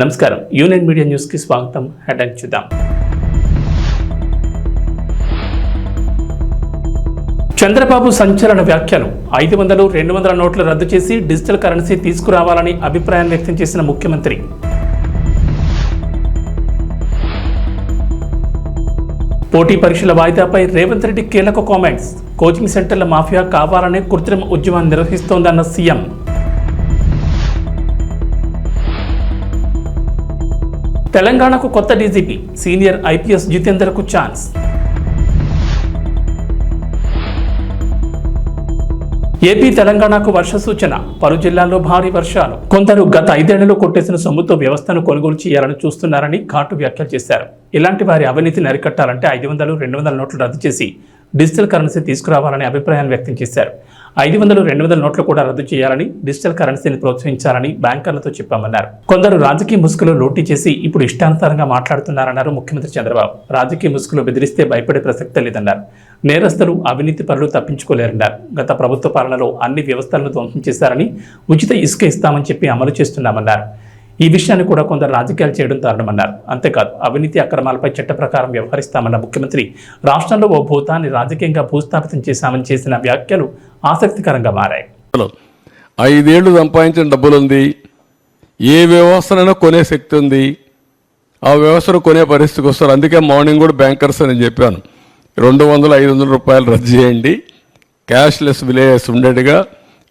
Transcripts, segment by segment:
నమస్కారం. Union media న్యూస్కి స్వాగతం. హెడ్లైన్ చూద్దాం. చంద్రబాబు సంచలన వ్యాఖ్యలు. ఐదు వందలు రెండు వందల నోట్లు రద్దు చేసి డిజిటల్ కరెన్సీ తీసుకురావాలని అభిప్రాయం వ్యక్తం చేసిన ముఖ్యమంత్రి. పోటీ పరీక్షల వాయిదాపై రేవంత్ రెడ్డి కీలక కామెంట్స్. కోచింగ్ సెంటర్ల మాఫియా కావాలనే కృత్రిమ ఉద్యమం నిర్వహిస్తోందన్న సీఎం. తెలంగాణకు కొత్త డీజీపీ సీనియర్ ఐపీఎస్ జితేందర్కు ఛాన్స్. ఏపీ తెలంగాణకు వర్ష సూచన పలు జిల్లాల్లో భారీ వర్షాలు. కొందరు గత ఐదేళ్ళలో కొట్టేసిన సొమ్ముతో వ్యవస్థను కొనుగోలు చేయాలని చూస్తున్నారని ఘాటు వ్యాఖ్యలు చేశారు. ఇలాంటి వారి అవినీతిని అరికట్టాలంటే ఐదు వందలు రెండు వందల నోట్లు రద్దు చేసి డిజిటల్ కరెన్సీ తీసుకురావాలని అభిప్రాయాన్ని వ్యక్తం చేశారు. ఐదు వందలు రెండు వందల నోట్లు కూడా రద్దు చేయాలని డిజిటల్ కరెన్సీని ప్రోత్సహించాలని బ్యాంకర్లతో చెప్పామన్నారు. కొందరు రాజకీయ ముసుగులో లోటీ చేసి ఇప్పుడు ఇష్టానుసారంగా మాట్లాడుతున్నారన్నారు ముఖ్యమంత్రి చంద్రబాబు. రాజకీయ ముసుగులో బెదిరిస్తే భయపడే ప్రసక్తే లేదన్నారు. నేరస్తులు అవినీతి పనులు తప్పించుకోలేరన్నారు. గత ప్రభుత్వ పాలనలో అన్ని వ్యవస్థలను ధ్వంసం చేశారని ఉచిత ఇసుక ఇస్తామని చెప్పి అమలు చేస్తున్నామన్నారు. ఈ విషయాన్ని కూడా కొందరు రాజకీయాలు చేయడం దారుణమన్నారు. అంతేకాదు అవినీతి అక్రమాలపై చట్ట ప్రకారం వ్యవహరిస్తామన్న ముఖ్యమంత్రి రాష్ట్రంలో ఓ భూతాన్ని రాజకీయంగా భూస్థాపితం చేశామని చేసిన వ్యాఖ్యలు ఆసక్తికరంగా మారాయి. హలో ఐదేళ్ళు సంపాదించిన డబ్బులు ఉంది ఏ వ్యవస్థనైనా కొనే శక్తి ఉంది ఆ వ్యవస్థను కొనే పరిస్థితికి వస్తారు. అందుకే మార్నింగ్ కూడా బ్యాంకర్స్ అని చెప్పాను. రెండు వందల ఐదు వందల రూపాయలు రద్దు చేయండి. క్యాష్లెస్ విలేజెస్ ఉండేట్టుగా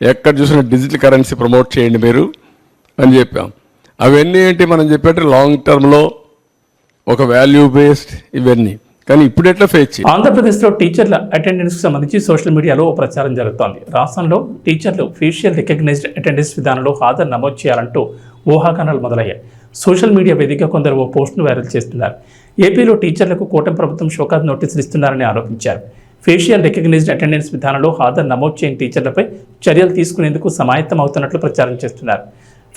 ఎక్కడ చూసినా డిజిటల్ కరెన్సీ ప్రమోట్ చేయండి మీరు అని చెప్పాం. అవన్నీ ఏంటి మనం చెప్పేట లాంగ్ టర్మ్లో ఒక వాల్యూ బేస్డ్ ఇవన్నీ. కానీ ఇప్పుడు ఎట్లా ఫేస్ ఆంధ్రప్రదేశ్లో టీచర్ల అటెండెన్స్కి సంబంధించి సోషల్ మీడియాలో ఓ ప్రచారం జరుగుతోంది. రాష్ట్రంలో టీచర్లు ఫేషియల్ రికగ్నైజ్డ్ అటెండెన్స్ విధానంలో హాజరు నమోదు చేయాలంటూ ఊహాగానాలు మొదలయ్యాయి. సోషల్ మీడియా వేదిక కొందరు ఓ పోస్టును వైరల్ చేస్తున్నారు. ఏపీలో టీచర్లకు కూటమి ప్రభుత్వం షోకాజ్ నోటీసులు ఇస్తున్నారని ఆరోపించారు. ఫేషియల్ రికగ్నైజ్డ్ అటెండెన్స్ విధానంలో హాజరు నమోదు చేయని టీచర్లపై చర్యలు తీసుకునేందుకు సమాయత్తం అవుతున్నట్లు ప్రచారం చేస్తున్నారు.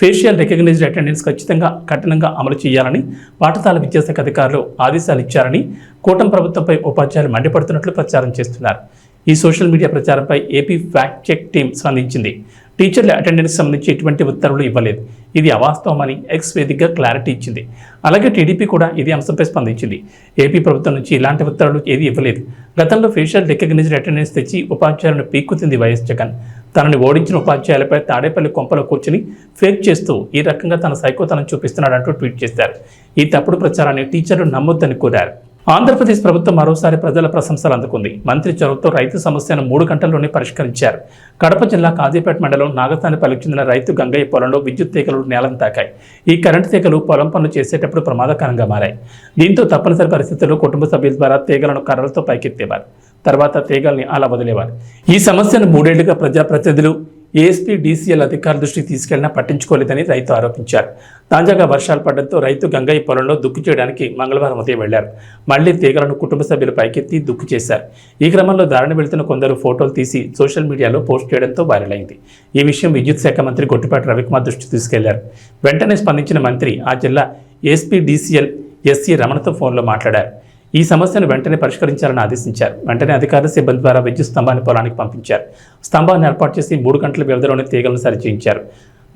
ఫేషియల్ రికగ్నైజ్డ్ అటెండెన్స్ ఖచ్చితంగా కఠినంగా అమలు చేయాలని పాఠశాల విద్యాశాఖ అధికారులు ఆదేశాలు ఇచ్చారని కూటమి ప్రభుత్వంపై ఉపాధ్యాయులు మండిపడుతున్నట్లు ప్రచారం చేస్తున్నారు. ఈ సోషల్ మీడియా ప్రచారంపై ఏపీ ఫ్యాక్ట్ చెక్ టీం స్పందించింది. టీచర్ల అటెండెన్స్ సంబంధించి ఎటువంటి ఉత్తర్వులు ఇవ్వలేదు. ఇది అవాస్తవమని ఎక్స్ వేదికగా క్లారిటీ ఇచ్చింది. అలాగే టీడీపీ కూడా ఇది అంశంపై స్పందించింది. ఏపీ ప్రభుత్వం నుంచి ఇలాంటి ఉత్తర్వులు ఏది ఇవ్వలేదు. గతంలో ఫేషియల్ రికగ్నైజ్డ్ అటెండెన్స్ తెచ్చి ఉపాధ్యాయులను పీక్కుతుంది వైఎస్ జగన్. తనని ఓడించిన ఉపాధ్యాయులపై తాడేపల్లి కొంపలో కూర్చుని ఫేక్ చేస్తూ ఈ రకంగా తన సైకోతనం చూపిస్తున్నాడంటూ ట్వీట్ చేశారు. ఈ తప్పుడు ప్రచారాన్ని టీచర్లు నమ్మొద్దని కోరారు. ఆంధ్రప్రదేశ్ ప్రభుత్వం మరోసారి ప్రజల ప్రశంసలు అందుకుంది. మంత్రి చొరవతో రైతు సమస్యను మూడు గంటల్లోనే పరిష్కరించారు. కడప జిల్లా కాజీపేట మండలం నాగతానిపల్లికి చెందిన రైతు గంగయ్య పొలంలో విద్యుత్ తీగలు నేలను తాకాయి. ఈ కరెంటు తీగలు పొలం పనులు చేసేటప్పుడు ప్రమాదకరంగా మారాయి. దీంతో తప్పనిసరి పరిస్థితుల్లో కుటుంబ సభ్యుల ద్వారా తీగలను కర్రలతో పైకెత్తేవారు. తర్వాత తీగల్ని అలా వదిలేవారు. ఈ సమస్యను మూడేళ్ళుగా ప్రజాప్రతినిధులు ఏఎస్పీ డీసీఎల్ అధికారుల దృష్టికి తీసుకెళ్ళినా పట్టించుకోలేదని రైతు ఆరోపించారు. తాజాగా వర్షాలు పడడంతో రైతు గంగయ్య పొలంలో దుక్కు చేయడానికి మంగళవారం ఉదయం వెళ్ళారు. మళ్ళీ తీగలను కుటుంబ సభ్యులు పైకెత్తి దుక్కు చేశారు. ఈ క్రమంలో దారిని వెళ్తున్న కొందరు ఫోటోలు తీసి సోషల్ మీడియాలో పోస్ట్ చేయడంతో వైరల్ అయింది. ఈ విషయం విద్యుత్ శాఖ మంత్రి గొట్టిపాటి రవికుమార్ దృష్టికి తీసుకెళ్ళారు. వెంటనే స్పందించిన మంత్రి ఆ జిల్లా ఎస్పీ డీసీఎల్ ఎస్సీ రమణతో ఫోన్లో మాట్లాడారు. ఈ సమస్యను వెంటనే పరిష్కరించాలని ఆదేశించారు. వెంటనే అధికారుల సిబ్బంది ద్వారా విద్యుత్ స్తంభాన్ని పొలానికి పంపించారు. స్తంభాన్ని ఏర్పాటు చేసి మూడు గంటల వ్యవధిలోనే తీగలను సరిచేయించారు.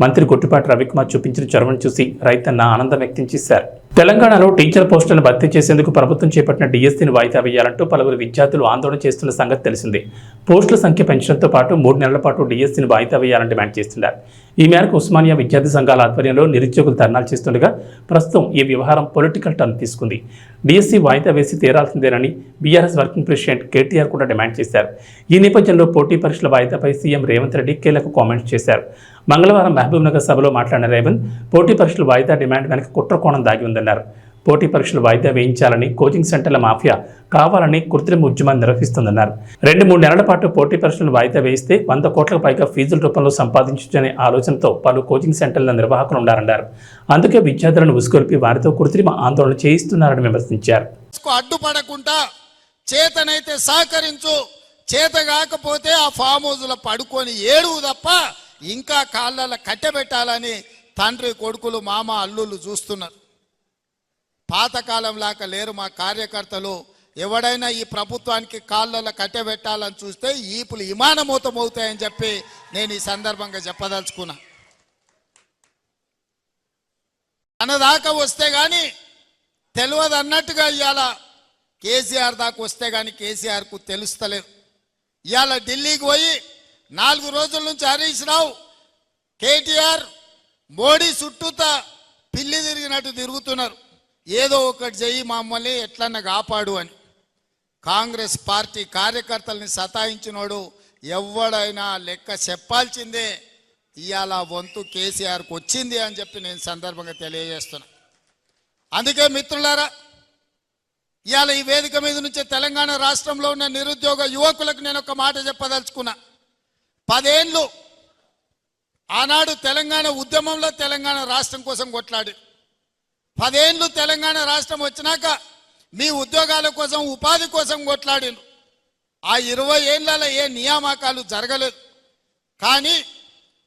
మంత్రి గుట్టిపాటి రవికుమార్ చూపించిన చొరవను చూసి రైతన్న ఆనందం వ్యక్తం చేశారు. తెలంగాణలో టీచర్ పోస్టులను భర్తీ చేసేందుకు ప్రభుత్వం చేపట్టిన డిఎస్సీని వాయిదా వేయాలంటూ పలువురు విద్యార్థులు ఆందోళన చేస్తున్న సంగతి తెలిసిందే. పోస్టుల సంఖ్య పెంచడంతో పాటు మూడు నెలల పాటు డిఎస్సీని వాయిదా వేయాలని డిమాండ్ చేస్తున్నారు. ఈ మేరకు ఉస్మానియా విద్యార్థి సంఘాల ఆధ్వర్యంలో నిరుద్యోగులు ధర్నాలు చేస్తుండగా ప్రస్తుతం ఈ వ్యవహారం పొలిటికల్ టర్న్ తీసుకుంది. డిఎస్సీ వాయిదా వేసి తీరాల్సిందేనని బీఆర్ఎస్ వర్కింగ్ ప్రెసిడెంట్ కేటీఆర్ కూడా డిమాండ్ చేశారు. ఈ నేపథ్యంలో పోటీ పరీక్షల వాయిదాపై సీఎం రేవంత్ రెడ్డి కీలక కామెంట్స్ చేశారు. మంగళవారం మహబూబ్నగర్ సభలో మాట్లాడిన రేవంత్ పోటీ పరీక్షల వాయిదా డిమాండ్ వెనక కుట్రకోణం దాగి ఉందన్నారు. పోటీ పరీక్షలు వాయిదా వేయించాలని కోచింగ్ సెంటర్ల మాఫియా కావాలని కృత్రిమ ఉద్యమాన్ని నిర్వహిస్తుందన్నారు. రెండు మూడు నెలల పాటు పోటీ పరీక్షలు వాయిదా వేయిస్తే వంద కోట్లకు పైగా ఫీజుల రూపంలో సంపాదించనే ఆలోచనతో పలు కోచింగ్ సెంటర్ల నిర్వాహకులు ఉన్నారన్నారు అందుకే విద్యార్థులను ఉసుగొల్పి వారితో కృత్రిమ ఆందోళన చేయిస్తున్నారని విమర్శించారు. అడ్డుపడకుండా చేతనైతే సహకరించు చేత కాకపోతే ఆ ఫామ్ హౌస్లో పడుకొని ఏడువు తప్ప ఇంకా కాళ్ళ కట్టెబెట్టాలని తండ్రి కొడుకులు మామ అల్లుళ్ళు చూస్తున్నారు. పాతకాలం లాగా లేరు మా కార్యకర్తలు. ఎవడైనా ఈ ప్రభుత్వానికి కాళ్ళలో కట్టెబెట్టాలని చూస్తే ఈపులు ఇమానమూతమవుతాయని చెప్పి నేను ఈ సందర్భంగా చెప్పదలుచుకున్నా. తన దాకా వస్తే కానీ తెలియదు అన్నట్టుగా ఇవాళ కేసీఆర్ దాకా వస్తే కానీ కేసీఆర్కు తెలుస్తలేదు. ఇవాళ ఢిల్లీకి పోయి నాలుగు రోజుల నుంచి హరీష్ రావు కేటీఆర్ మోడీ చుట్టూతా పిల్లి తిరిగినట్టు తిరుగుతున్నారు. ఏదో ఒకటి చెయ్యి మమ్మల్ని ఎట్లన్నా కాపాడు అని. కాంగ్రెస్ పార్టీ కార్యకర్తల్ని సతాయించినోడు ఎవడైనా లెక్క చెప్పాల్సిందే ఇవాళ వంతు కేసీఆర్కి వచ్చింది అని చెప్పి నేను సందర్భంగా తెలియజేస్తున్నా. అందుకే మిత్రులారా ఇవాళ ఈ వేదిక మీద నుంచే తెలంగాణ రాష్ట్రంలో ఉన్న నిరుద్యోగ యువకులకు నేను ఒక మాట చెప్పదలుచుకున్నా. పదేళ్ళు ఆనాడు తెలంగాణ ఉద్యమంలో తెలంగాణ రాష్ట్రం కోసం కొట్లాడి. పదేళ్ళు తెలంగాణ రాష్ట్రం వచ్చినాక మీ ఉద్యోగాల కోసం ఉపాధి కోసం కొట్లాడిను ఆ ఇరవై ఏళ్ళలో ఏ నియామకాలు జరగలేదు. కానీ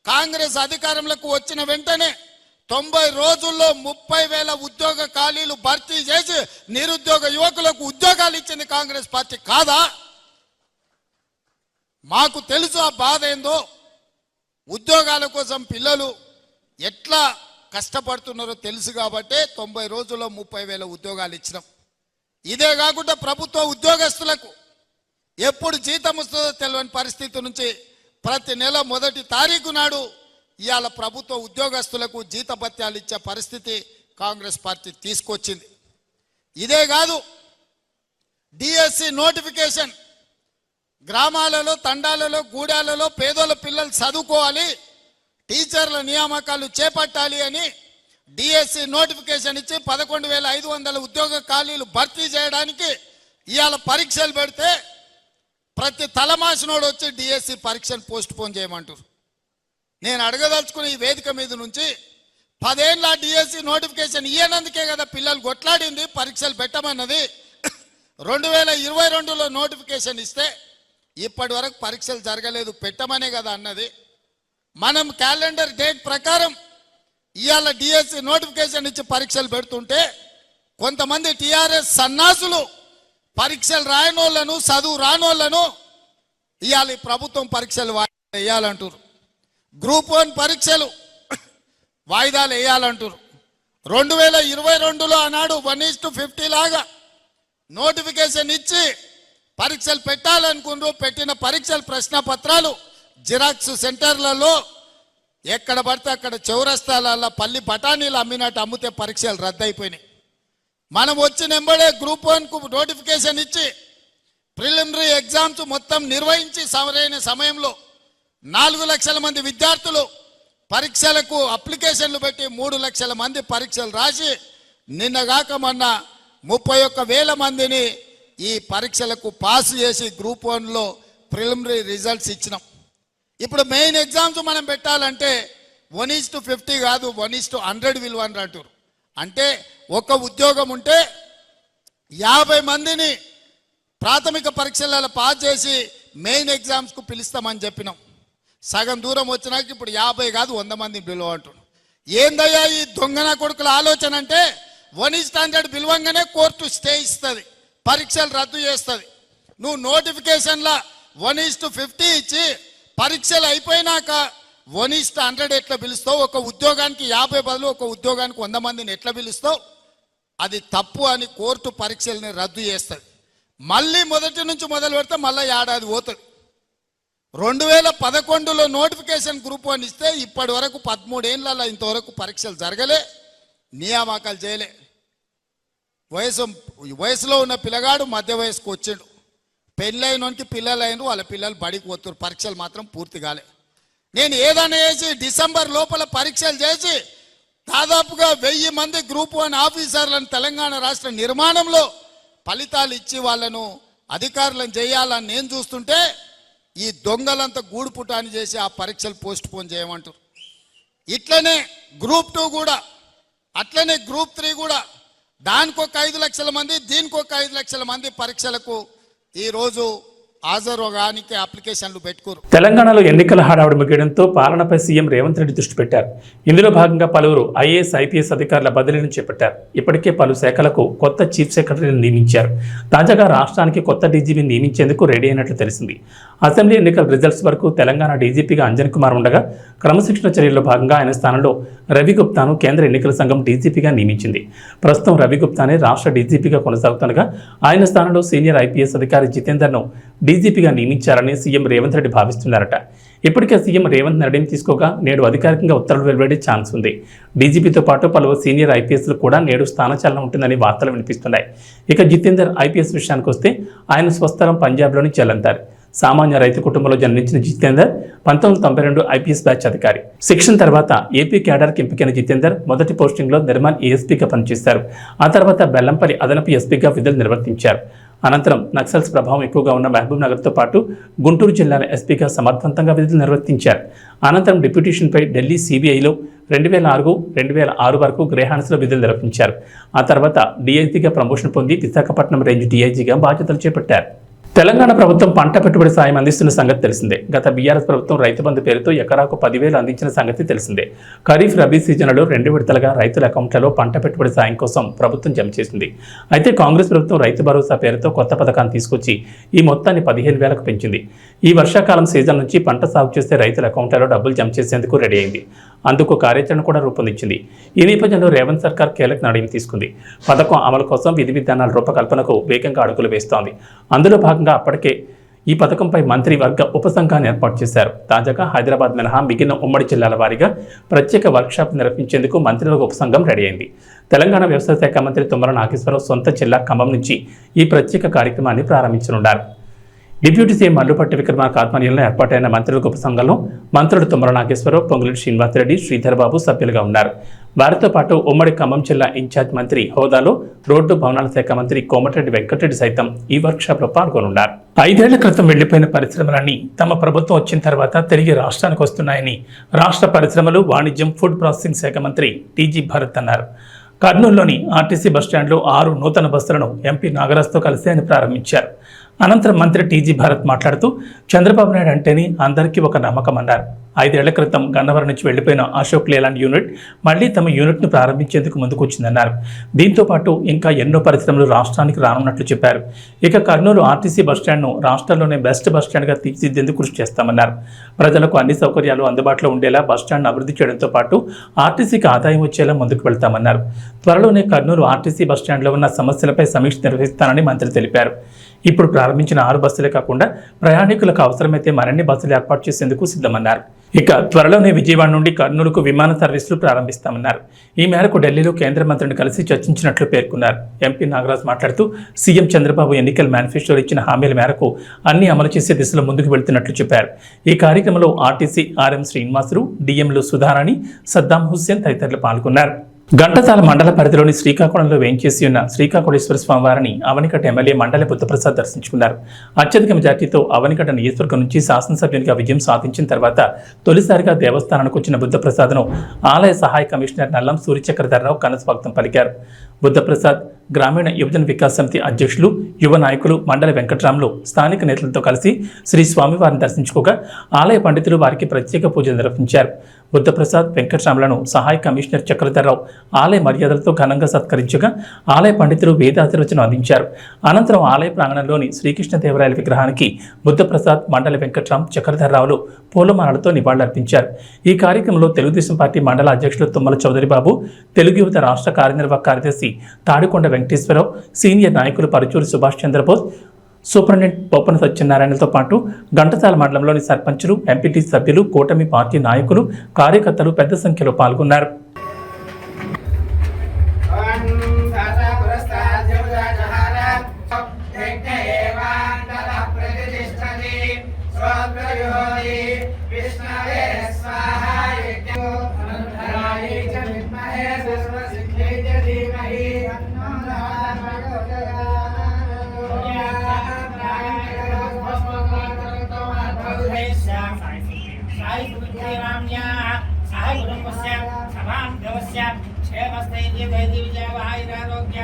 కాంగ్రెస్ అధికారంలోకి వచ్చిన వెంటనే తొంభై రోజుల్లో ముప్పై వేల ఉద్యోగ ఖాళీలు భర్తీ చేసి నిరుద్యోగ యువకులకు ఉద్యోగాలు ఇచ్చింది కాంగ్రెస్ పార్టీ కాదా? మాకు తెలుసు ఆ బాధ ఏందో. ఉద్యోగాల కోసం పిల్లలు ఎట్లా కష్టపడుతున్నారో తెలుసు కాబట్టే తొంభై రోజుల్లో ముప్పై వేల ఉద్యోగాలు ఇచ్చినాం. ఇదే కాకుండా ప్రభుత్వ ఉద్యోగస్తులకు ఎప్పుడు జీతం వస్తుందో తెలియని పరిస్థితి నుంచి ప్రతి నెల మొదటి తారీఖు నాడు ఇవాళ ప్రభుత్వ ఉద్యోగస్తులకు జీతభత్యాలు ఇచ్చే పరిస్థితి కాంగ్రెస్ పార్టీ తీసుకొచ్చింది. ఇదే కాదు డిఎస్సి నోటిఫికేషన్ గ్రామాలలో తండాలలో గూడాలలో పేదోళ్ళ పిల్లలు చదువుకోవాలి టీచర్ల నియామకాలు చేపట్టాలి అని డిఎస్సి నోటిఫికేషన్ ఇచ్చి పదకొండు వేల ఐదు వందల ఉద్యోగ ఖాళీలు భర్తీ చేయడానికి ఇవాళ పరీక్షలు పెడితే ప్రతి తలమాసినోడు వచ్చి డిఎస్సి పరీక్షను పోస్ట్ పోన్ చేయమంటారు. నేను అడగదలుచుకుని ఈ వేదిక మీద నుంచి పదేళ్ళ డిఎస్సి నోటిఫికేషన్ ఇయ్యనందుకే కదా పిల్లలు కొట్లాడింది పరీక్షలు పెట్టమన్నది. రెండు వేల ఇరవై రెండులో నోటిఫికేషన్ ఇస్తే ఇప్పటి వరకు పరీక్షలు జరగలేదు పెట్టమనే కదా అన్నది. మనం క్యాలెండర్ డేట్ ప్రకారం ఇవాళ డిఎస్సి నోటిఫికేషన్ ఇచ్చి పరీక్షలు పెడుతుంటే కొంతమంది టిఆర్ఎస్ సన్నాసులు పరీక్షలు రాయనోళ్ళను చదువు రానోళ్ళను ఇవాళ ఈ ప్రభుత్వం పరీక్షలు వాయిదాలు వేయాలంటారు గ్రూప్ వన్ పరీక్షలు వాయిదాలు వేయాలంటారు రెండు వేల ఇరవై రెండులో ఆనాడు వన్ ఈస్ టు ఫిఫ్టీ లాగా నోటిఫికేషన్ ఇచ్చి పరీక్షలు పెట్టాలనుకున్నారు పెట్టిన పరీక్షల ప్రశ్న పత్రాలు జిరాక్స్ సెంటర్లలో ఎక్కడ పడితే అక్కడ చౌరస్తాలలో పల్లి బఠానీలు అమ్మినట్టు అమ్మితే పరీక్షలు రద్దయిపోయినాయి. మనం వచ్చిన ఎంబడే గ్రూప్ వన్కు నోటిఫికేషన్ ఇచ్చి ప్రిలిమినరీ ఎగ్జామ్స్ మొత్తం నిర్వహించి సరైన సమయంలో నాలుగు లక్షల మంది విద్యార్థులు పరీక్షలకు అప్లికేషన్లు పెట్టి మూడు లక్షల మంది పరీక్షలు రాసి నిన్నగాక మొన్న ముప్పై ఒక్క వేల మందిని ఈ పరీక్షలకు పాస్ చేసి గ్రూప్ వన్లో ప్రిలిమినరీ రిజల్ట్స్ ఇచ్చినాం. ఇప్పుడు మెయిన్ ఎగ్జామ్స్ మనం పెట్టాలంటే వన్ ఈజ్ టు ఫిఫ్టీ కాదు వన్ ఈస్ టు హండ్రెడ్ విలువ అని అంటారు అంటే ఒక ఉద్యోగం ఉంటే యాభై మందిని ప్రాథమిక పరీక్షలలో పాస్ చేసి మెయిన్ ఎగ్జామ్స్కు పిలుస్తామని చెప్పినాం. సగం దూరం వచ్చినాక ఇప్పుడు యాభై కాదు వంద మంది పిలువ అంటున్నాం ఏందయ్యా ఈ దొంగన కొడుకుల ఆలోచన అంటే వన్ ఈస్ హండ్రెడ్ పిలవంగానే కోర్టు స్టే ఇస్తుంది. పరీక్షలు రద్దు చేస్తుంది. నువ్వు నోటిఫికేషన్ల వన్ ఈస్ టు ఫిఫ్టీ ఇచ్చి పరీక్షలు అయిపోయినాక వన్ ఈస్ హండ్రెడ్ ఎట్లా పిలుస్తావు? ఒక ఉద్యోగానికి యాభై బదులు ఒక ఉద్యోగానికి వంద మందిని ఎట్లా పిలుస్తావు? అది తప్పు అని కోర్టు పరీక్షల్ని రద్దు చేస్తుంది. మళ్ళీ మొదటి నుంచి మొదలు పెడితే మళ్ళీ ఏడాది పోతుంది. రెండు వేల పదకొండులో నోటిఫికేషన్ గ్రూప్ అని ఇస్తే ఇప్పటి వరకు పదమూడేళ్ళలో ఇంతవరకు పరీక్షలు జరగలే నియామకాలు చేయలే. వయసు వయసులో ఉన్న పిల్లగాడు మధ్య వయసుకు వచ్చాడు. పెళ్ళైనోనికి పిల్లలు అయిన వాళ్ళ పిల్లలు బడికి పోతున్నారు పరీక్షలు మాత్రం పూర్తి కాలే. నేను ఏదైనా చేసి డిసెంబర్ లోపల పరీక్షలు చేసి దాదాపుగా వెయ్యి మంది గ్రూప్ వన్ ఆఫీసర్లను తెలంగాణ రాష్ట్ర నిర్మాణంలో ఫలితాలు ఇచ్చి వాళ్ళను అధికారులను చేయాలని నేను చూస్తుంటే ఈ దొంగలంతా గూడుపుటాన్ని చేసి ఆ పరీక్షలు పోస్ట్ పోన్ చేయమంటారు. ఇట్లనే గ్రూప్ టూ కూడా అట్లనే గ్రూప్ త్రీ కూడా దానికి ఒక ఐదు లక్షల మంది దీనికి ఒక ఐదు లక్షల మంది పరీక్షలకు ఈరోజు హాజరుగానికి అప్లికేషన్లు పెట్టుకోరు. తెలంగాణలో ఎన్నికల హడావుడి ముగియడంతో పాలనపై సీఎం రేవంత్ రెడ్డి దృష్టి పెట్టారు. ఇందులో భాగంగా పలువురు ఐఏఎస్ ఐపీఎస్ అధికారుల బదిలీని చేపట్టారు. ఇప్పటికే పలు శాఖలకు కొత్త చీఫ్ సెక్రటరీని నియమించారు. తాజాగా రాష్ట్రానికి కొత్త డీజీపీని నియమించేందుకు రెడీ అయినట్లు తెలిసింది. అసెంబ్లీ ఎన్నికల రిజల్ట్స్ వరకు తెలంగాణ డీజీపీగా అంజన్ కుమార్ ఉండగా క్రమశిక్షణ చర్యల్లో భాగంగా ఆయన స్థానంలో రవిగుప్తాను కేంద్ర ఎన్నికల సంఘం డీజీపీగా నియమించింది. ప్రస్తుతం రవిగుప్తానే రాష్ట్ర డీజీపీగా కొనసాగుతుండగా ఆయన స్థానంలో సీనియర్ ఐపీఎస్ అధికారి జితేందర్ను డీజీపీగా నియమించారని సీఎం రేవంత్ రెడ్డి భావిస్తున్నారట. ఇప్పటికే సీఎం రేవంత్ నిర్ణయం తీసుకోగా నేడు అధికారికంగా ఉత్తర్వులు వెలువడే ఛాన్స్ ఉంది. డీజీపీతో పాటు పలువురు సీనియర్ ఐపీఎస్లు కూడా నేడు స్థానచలనం ఉంటుందని వార్తలు వినిపిస్తున్నాయి. ఇక జితేందర్ ఐపీఎస్ విషయానికి వస్తే ఆయన స్వస్థలం పంజాబ్లోని జలంధర్. సామాన్య రైతు కుటుంబంలో జన్మించిన జితేందర్ పంతొమ్మిది తొంభై రెండు ఐపీఎస్ బ్యాచ్ అధికారి. శిక్షణ తర్వాత ఏపీ క్యాడర్కి ఎంపికైన జితేందర్ మొదటి పోస్టింగ్లో నిర్మల్ ఏఎస్పీగా పనిచేశారు. ఆ తర్వాత బెల్లంపల్లి అదనపు ఎస్పీగా విధులు నిర్వర్తించారు. అనంతరం నక్సల్స్ ప్రభావం ఎక్కువగా ఉన్న మహబూబ్ నగర్తో పాటు గుంటూరు జిల్లాల ఎస్పీగా సమర్థవంతంగా విధులు నిర్వర్తించారు. అనంతరం డిప్యూటేషన్పై ఢిల్లీ సిబిఐలో రెండు వేల ఆరు రెండు వేల ఆరు వరకు గ్రేహాన్స్లో విధులు నిర్వహించారు ఆ తర్వాత డీఐజీగా ప్రమోషన్ పొంది విశాఖపట్నం రేంజ్ డీఐజీగా బాధ్యతలు చేపట్టారు. తెలంగాణ ప్రభుత్వం పంట పెట్టుబడి సాయం అందిస్తున్న సంగతి తెలిసిందే. గత బీఆర్ఎస్ ప్రభుత్వం రైతు బంధు పేరుతో ఎకరాకు పదివేలు అందించిన సంగతి తెలిసిందే. ఖరీఫ్ రబీ సీజన్లో రెండు విడతలుగా రైతుల అకౌంట్లలో పంట పెట్టుబడి సాయం కోసం ప్రభుత్వం జమ చేసింది. అయితే కాంగ్రెస్ ప్రభుత్వం రైతు భరోసా పేరుతో కొత్త పథకాన్ని తీసుకొచ్చి ఈ మొత్తాన్ని పదిహేను వేలకు పెంచింది. ఈ వర్షాకాలం సీజన్ నుంచి పంట సాగు చేసే రైతుల అకౌంట్లలో డబ్బులు జమ చేసేందుకు రెడీ అయింది. అందుకు కార్యాచరణ కూడా రూపొందించింది. ఈ నేపథ్యంలో రేవంత్ సర్కార్ కీలక నిర్ణయం తీసుకుంది. పథకం అమలు కోసం విధి విధానాల రూపకల్పనకు వేగంగా అడుగులు వేస్తోంది. అందులో భాగంగా అప్పటికే ఈ పథకంపై మంత్రివర్గ ఉపసంఘాన్ని ఏర్పాటు చేశారు. తాజాగా హైదరాబాద్ మినహా మిగిలిన ఉమ్మడి జిల్లాల వారీగా ప్రత్యేక వర్క్షాప్ నిర్వహించేందుకు మంత్రివర్గ ఉపసంఘం రెడీ అయింది. తెలంగాణ వ్యవసాయ శాఖ మంత్రి తుమ్మల నాగేశ్వరరావు సొంత జిల్లా ఖమ్మం నుంచి ఈ ప్రత్యేక కార్యక్రమాన్ని ప్రారంభించనున్నారు. డిప్యూటీ సీఎం మల్లుపట్టి విక్రమార్క ఆధ్వర్యంలో ఏర్పాటైన మంత్రుల ఉపసంఘంలో మంత్రులు తుమ్మల నాగేశ్వరరావు పొంగులేటి శ్రీనివాసరెడ్డి రెడ్డి బాబు సభ్యులుగా ఉన్నారు. వారితో పాటు ఉమ్మడి ఖమ్మం జిల్లా ఇన్ఛార్జ్ మంత్రి హోదాలో రోడ్డు భవనాల శాఖ మంత్రి కోమటిరెడ్డి వెంకటరెడ్డి సైతం ఈ వర్క్షాప్లో పాల్గొనున్నారు. ఐదేళ్ళ క్రితం వెళ్ళిపోయిన పరిశ్రమలన్నీ తమ ప్రభుత్వం వచ్చిన తర్వాత తిరిగి రాష్ట్రానికి వస్తున్నాయని రాష్ట్ర పరిశ్రమలు వాణిజ్యం ఫుడ్ ప్రాసెసింగ్ శాఖ మంత్రి టీజీ భరత్ అన్నారు. కర్నూలులోని ఆర్టీసీ బస్టాండ్లో ఆరు నూతన బస్సులను ఎంపీ నాగరాజ్తో కలిసి ఆయన ప్రారంభించారు. అనంతరం మంత్రి టీజీ భారత్ మాట్లాడుతూ చంద్రబాబు నాయుడు అంటేనే అందరికీ ఒక నమ్మకం అన్నారు. ఐదేళ్ళ క్రితం గన్నవరం నుంచి వెళ్ళిపోయిన అశోక్ లేలాండ్ యూనిట్ మళ్ళీ తమ యూనిట్ను ప్రారంభించేందుకు ముందుకొచ్చిందన్నారు. దీంతో పాటు ఇంకా ఎన్నో పరిశ్రమలు రాష్ట్రానికి రానున్నట్లు చెప్పారు. ఇక కర్నూలు ఆర్టీసీ బస్టాండ్ను రాష్ట్రంలోనే బెస్ట్ బస్టాండ్గా తీర్చిదిద్దేందుకు కృషి చేస్తామన్నారు. ప్రజలకు అన్ని సౌకర్యాలు అందుబాటులో ఉండేలా బస్టాండ్ను అభివృద్ధి చేయడంతో పాటు ఆర్టీసీకి ఆదాయం వచ్చేలా ముందుకు వెళ్తామన్నారు. త్వరలోనే కర్నూలు ఆర్టీసీ బస్టాండ్లో ఉన్న సమస్యలపై సమీక్ష నిర్వహిస్తానని మంత్రి తెలిపారు. ఇప్పుడు ప్రారంభించిన ఆరు బస్సులే కాకుండా ప్రయాణికులకు అవసరమైతే మరిన్ని బస్సులు ఏర్పాటు చేసేందుకు సిద్ధమన్నారు. ఇక త్వరలోనే విజయవాడ నుండి కర్నూలుకు విమాన సర్వీసులు ప్రారంభిస్తామన్నారు. ఈ మేరకు ఢిల్లీలో కేంద్ర మంత్రిని కలిసి చర్చించినట్లు పేర్కొన్నారు. ఎంపీ నాగరాజ్ మాట్లాడుతూ సీఎం చంద్రబాబు ఎన్నికల మేనిఫెస్టోలో ఇచ్చిన హామీల మేరకు అన్ని అమలు చేసే దిశలో ముందుకు వెళ్తున్నట్లు చెప్పారు. ఈ కార్యక్రమంలో ఆర్టీసీ ఆర్ఎం శ్రీనివాసులు డిఎంలు సుధారాణి సద్దాం హుస్సేన్ తదితరులు పాల్గొన్నారు. గంటసాల మండల పరిధిలోని శ్రీకాకుళంలో వేంచేసి ఉన్న శ్రీకాకుళేశ్వర స్వామివారిని అవనికట ఎమ్మెల్యే మండలి బుద్ధప్రసాద్ దర్శించుకున్నారు. అత్యధిక మెజార్టీతో అవనికట నియోజకవర్గం నుంచి శాసనసభ్యునిగా విజయం సాధించిన తర్వాత తొలిసారిగా దేవస్థానానికి వచ్చిన బుద్ధప్రసాద్ను ఆలయ సహాయ కమిషనర్ నల్లం సూర్యచక్రధరరావు కనస్వాగతం పలికారు. బుద్ధప్రసాద్ గ్రామీణ యువజన వికాస్ సమితి అధ్యక్షులు యువ నాయకులు మండలి వెంకట్రాములు స్థానిక నేతలతో కలిసి శ్రీ స్వామివారిని దర్శించుకోగా ఆలయ పండితులు వారికి ప్రత్యేక పూజలు నిర్వహించారు. బుద్ధప్రసాద్ వెంకట్రాములను సహాయ కమిషనర్ చక్రధరరావు ఆలయ మర్యాదలతో ఘనంగా సత్కరించగా ఆలయ పండితులు వేదాశీర్వచనం అందించారు. అనంతరం ఆలయ ప్రాంగణంలోని శ్రీకృష్ణదేవరాయల విగ్రహానికి బుద్ధప్రసాద్ మండలి వెంకట్రామ్ చక్రధరరావులు పూలమాలలతో నివాళులర్పించారు. ఈ కార్యక్రమంలో తెలుగుదేశం పార్టీ మండల అధ్యక్షులు తుమ్మల చౌదరి బాబు తెలుగు యువత రాష్ట్ర కార్యనిర్వాహక కార్యదర్శి తాడికొండ వెంకటేశ్వరరావు సీనియర్ నాయకులు పరుచూరి సుభాష్ చంద్రబోస్ సూపరింటెండెంట్ బొప్పన సత్యనారాయణతో పాటు ఘంటసాల మండలంలోని సర్పంచులు ఎంపీటీ సభ్యులు కూటమి పార్టీ నాయకులు కార్యకర్తలు పెద్ద సంఖ్యలో పాల్గొన్నారు. సాయి కుటుంబరామ్యాः సాయి కుటుంబస్య సమాన్ గవస్య క్షేమస్థైర్య వైద్య విజయ ఆయురారోగ్య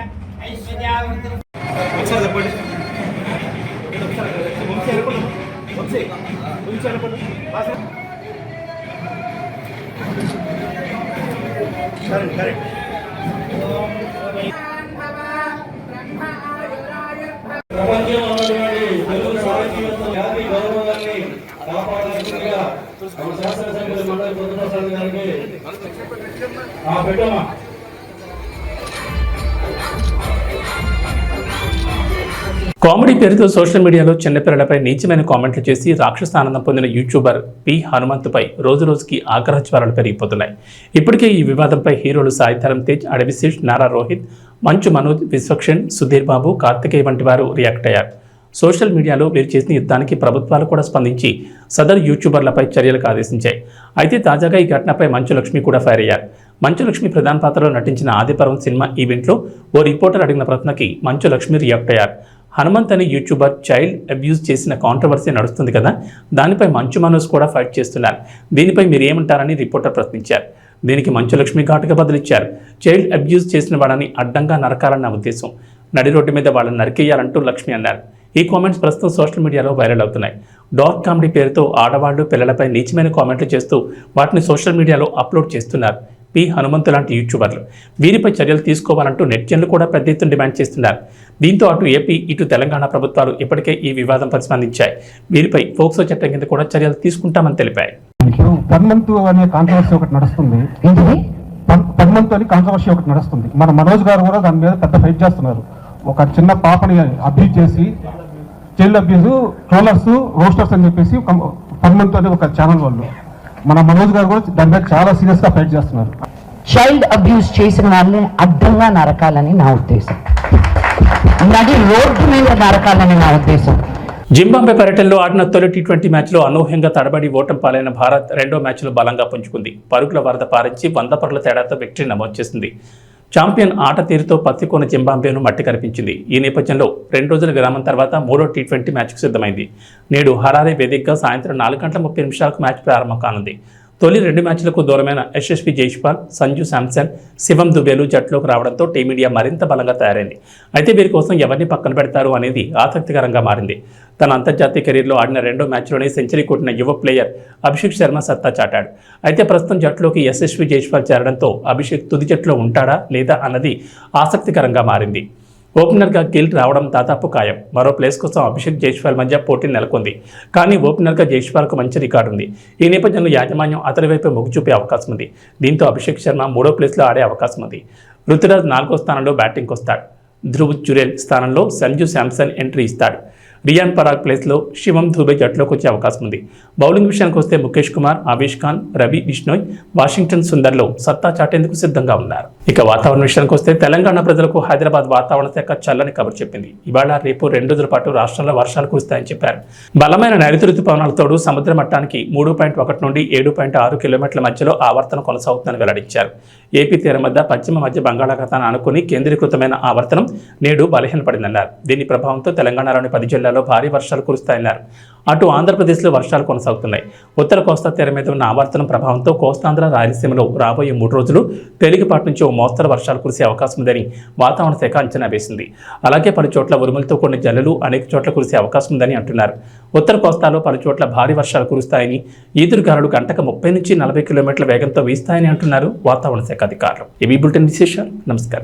పెట్టమ్మా. కామెడీ పేరుతో సోషల్ మీడియాలో చిన్నపిల్లలపై నీచమైన కామెంట్లు చేసి రాక్షసానందం పొందిన యూట్యూబర్ పి హనుమంతుపై రోజు రోజుకి ఆగ్రహ జ్వరాలు పెరిగిపోతున్నాయి. ఇప్పటికే ఈ వివాదంపై హీరోలు సాయిధరం తేజ్ అడవిశేష్ నారా రోహిత్ మంచు మనోజ్ విశ్వక్షణ్ సుధీర్ బాబు కార్తికేయ వంటి వారు రియాక్ట్ అయ్యారు. సోషల్ మీడియాలో వీరు చేసిన యుద్ధానికి ప్రభుత్వాలు కూడా స్పందించి సదరు యూట్యూబర్లపై చర్యలకు ఆదేశించాయి. అయితే తాజాగా ఈ ఘటనపై మంచు లక్ష్మి కూడా ఫైర్ అయ్యారు. మంచు లక్ష్మి ప్రధాన పాత్రలో నటించిన ఆదిపర్వం సినిమా ఈవెంట్లో ఓ రిపోర్టర్ అడిగిన ప్రశ్నకి మంచు లక్ష్మి రియాక్ట్ అయ్యారు. హనుమంత్ అనే యూట్యూబర్ చైల్డ్ అబ్యూస్ చేసిన కాంట్రవర్సీ నడుస్తుంది కదా దానిపై మంచు మనోజ్ కూడా ఫైట్ చేస్తున్నారు. దీనిపై మీరు ఏమంటారని రిపోర్టర్ ప్రశ్నించారు. దీనికి మంచులక్ష్మి ఘాటుగా బదులిచ్చారు. చైల్డ్ అబ్యూస్ చేసిన వాడని అడ్డంగా నరకాలన్న ఉద్దేశం. నడి రోడ్డు మీద వాళ్ళని నరికేయాలంటూ లక్ష్మి అన్నారు. ఈ కామెంట్స్ ప్రస్తుతం సోషల్ మీడియాలో వైరల్ అవుతున్నాయి. డార్క్ కామెడీ పేరుతో ఆడవాళ్ళు పిల్లలపై నీచమైన కామెంట్లు చేస్తూ వాటిని సోషల్ మీడియాలో అప్లోడ్ చేస్తున్నారు. పి హనుమంతు లాంటి యూట్యూబర్లు. వీరిపై చర్యలు తీసుకోవాలంటూ నెటిజన్లు కూడా పెద్ద ఎత్తున డిమాండ్ చేస్తున్నారు. దీంతో అటు ఏపీ ఇటు తెలంగాణ ప్రభుత్వాలు ఇప్పటికే ఈ వివాదంపై స్పందించాయి వీరిపై ఫోక్సో చట్టం కింద కూడా చర్యలు తీసుకుంటామని తెలిపాయి. పద్మంతు అనే కాంట్రవర్సీ ఒకటి నడుస్తుంది. పద్మంతు అని కాంట్రవర్సీ ఒకటి నడుస్తుంది. మన మనోజ్ గారు కూడా దాని మీద పెద్ద ఫైట్ చేస్తున్నారు. ఒక చిన్న పాపని అబ్యూజ్ చేసి చైల్డ్ అబ్యూజ్ ట్రోలర్స్ రోస్టర్స్ అని చెప్పేసి పద్మంతు అనే ఒక ఛానల్ వాళ్ళు. మన మనోజ్ గారు కూడా దాని మీద చాలా సీరియస్గా ఫైట్ చేస్తున్నారు. చైల్డ్ అబ్యూస్ చేసిన వాళ్ళని అడ్డంగా నరకాలని నా ఉద్దేశం. నది రోడ్డు మీద నరకాలని నా ఉద్దేశం. జింబాబే పర్యటనలో ఆడిన తొలి టీ ట్వంటీ మ్యాచ్లో అనూహ్యంగా తడబడి ఓటం పాలైన భారత్ రెండో మ్యాచ్లో బలంగా పుంజుకుంది. పరుగుల వరద పారించి వంద పరుగుల తేడాతో విక్టరీ నమోదు చేసింది. ఛాంపియన్ ఆట తీరుతో పత్తికోన జింబాంబేను మట్టి కనిపించింది ఈ నేపథ్యంలో రెండు రోజుల విరామం తర్వాత మూడో టీ ట్వంటీ మ్యాచ్కు సిద్ధమైంది. నేడు హరారే వేదికగా సాయంత్రం నాలుగు గంటల ముప్పై నిమిషాలకు మ్యాచ్ ప్రారంభం కానుంది. తొలి రెండు మ్యాచ్లకు దూరమైన యశస్వి జైష్పాల్ సంజు శాంసన్ శివం దుబేలు జట్లోకి రావడంతో టీమిండియా మరింత బలంగా తయారైంది. అయితే వీరి కోసం ఎవరిని పక్కన పెడతారు అనేది ఆసక్తికరంగా మారింది. తన అంతర్జాతీయ కెరీర్లో ఆడిన రెండో మ్యాచ్లోనే సెంచరీ కొట్టిన యువ ప్లేయర్ అభిషేక్ శర్మ సత్తా చాటాడు. అయితే ప్రస్తుతం జట్టులోకి యశస్వి జైష్పాల్ చేరడంతో అభిషేక్ తుది జట్టులో ఉంటాడా లేదా అన్నది ఆసక్తికరంగా మారింది. ఓపెనర్గా గిల్ రావడం దాదాపు ఖాయం. మరో ప్లేస్ కోసం అభిషేక్ జైష్వాల్ మధ్య పోటీ నెలకొంది. కానీ ఓపెనర్గా జైష్వాల్కు మంచి రికార్డు ఉంది. ఈ నేపథ్యంలో యాజమాన్యం అతని వైపు మొగ్గు చూపే అవకాశం ఉంది. దీంతో అభిషేక్ శర్మ మూడో ప్లేస్లో ఆడే అవకాశం ఉంది. రుతురాజ్ నాలుగో స్థానంలో బ్యాటింగ్కి వస్తాడు ధ్రువ్ జురేల్ స్థానంలో సంజు శాంసన్ ఎంట్రీ ఇస్తాడు. రియాన్ పరాగ్ ప్లేస్లో శివం దుబే జట్టులోకి వచ్చే అవకాశం ఉంది. బౌలింగ్ విషయానికి వస్తే ముఖేష్ కుమార్ ఆవేష్ ఖాన్ రవి బిష్నోయ్ వాషింగ్టన్ సుందర్లో సత్తా చాటేందుకు సిద్ధంగా ఉన్నారు. ఇక వాతావరణ విషయానికి వస్తే తెలంగాణ ప్రజలకు హైదరాబాద్ వాతావరణ శాఖ చల్లని కబురు చెప్పింది. ఇవాళ రేపు రెండు రోజుల పాటు రాష్ట్రంలో వర్షాలు కురుస్తాయని చెప్పారు. బలమైన నైరుతి రుతుపవనాలతోడు సముద్ర మట్టానికి మూడు పాయింట్ ఒకటి నుండి ఏడు పాయింట్ ఆరు కిలోమీటర్ల మధ్యలో ఆవర్తనం కొనసాగుతుందని వెల్లడించారు. ఏపీ తీరం వద్ద పశ్చిమ మధ్య బంగాళాఖాతాన్ని ఆనుకుని కేంద్రీకృతమైన ఆవర్తనం నేడు బలహీనపడిందన్నారు. దీని ప్రభావంతో తెలంగాణలోని పది జిల్లాల్లో భారీ వర్షాలు కురుస్తాయన్నారు అటు ఆంధ్రప్రదేశ్లో వర్షాలు కొనసాగుతున్నాయి. ఉత్తర కోస్తా తీరం మీద ఉన్న ఆవర్తనం ప్రభావంతో కోస్తాంధ్ర రాయలసీమలో రాబోయే మూడు రోజులు తేలికపాటి నుంచి ఓ మోస్తరు వర్షాలు కురిసే అవకాశం ఉందని వాతావరణ శాఖ అంచనా వేసింది. అలాగే పలు చోట్ల ఉరుములతో కొన్ని జల్లులు అనేక చోట్ల కురిసే అవకాశం ఉందని అంటున్నారు. ఉత్తర కోస్తాలో పలు చోట్ల భారీ వర్షాలు కురుస్తాయని ఈదురుగాలులు గంటకు ముప్పై నుంచి నలభై కిలోమీటర్ల వేగంతో వీస్తాయని అంటున్నారు వాతావరణ శాఖ అధికారులు. ఇవి బులెటిన్ విశేషాలు. నమస్కారం.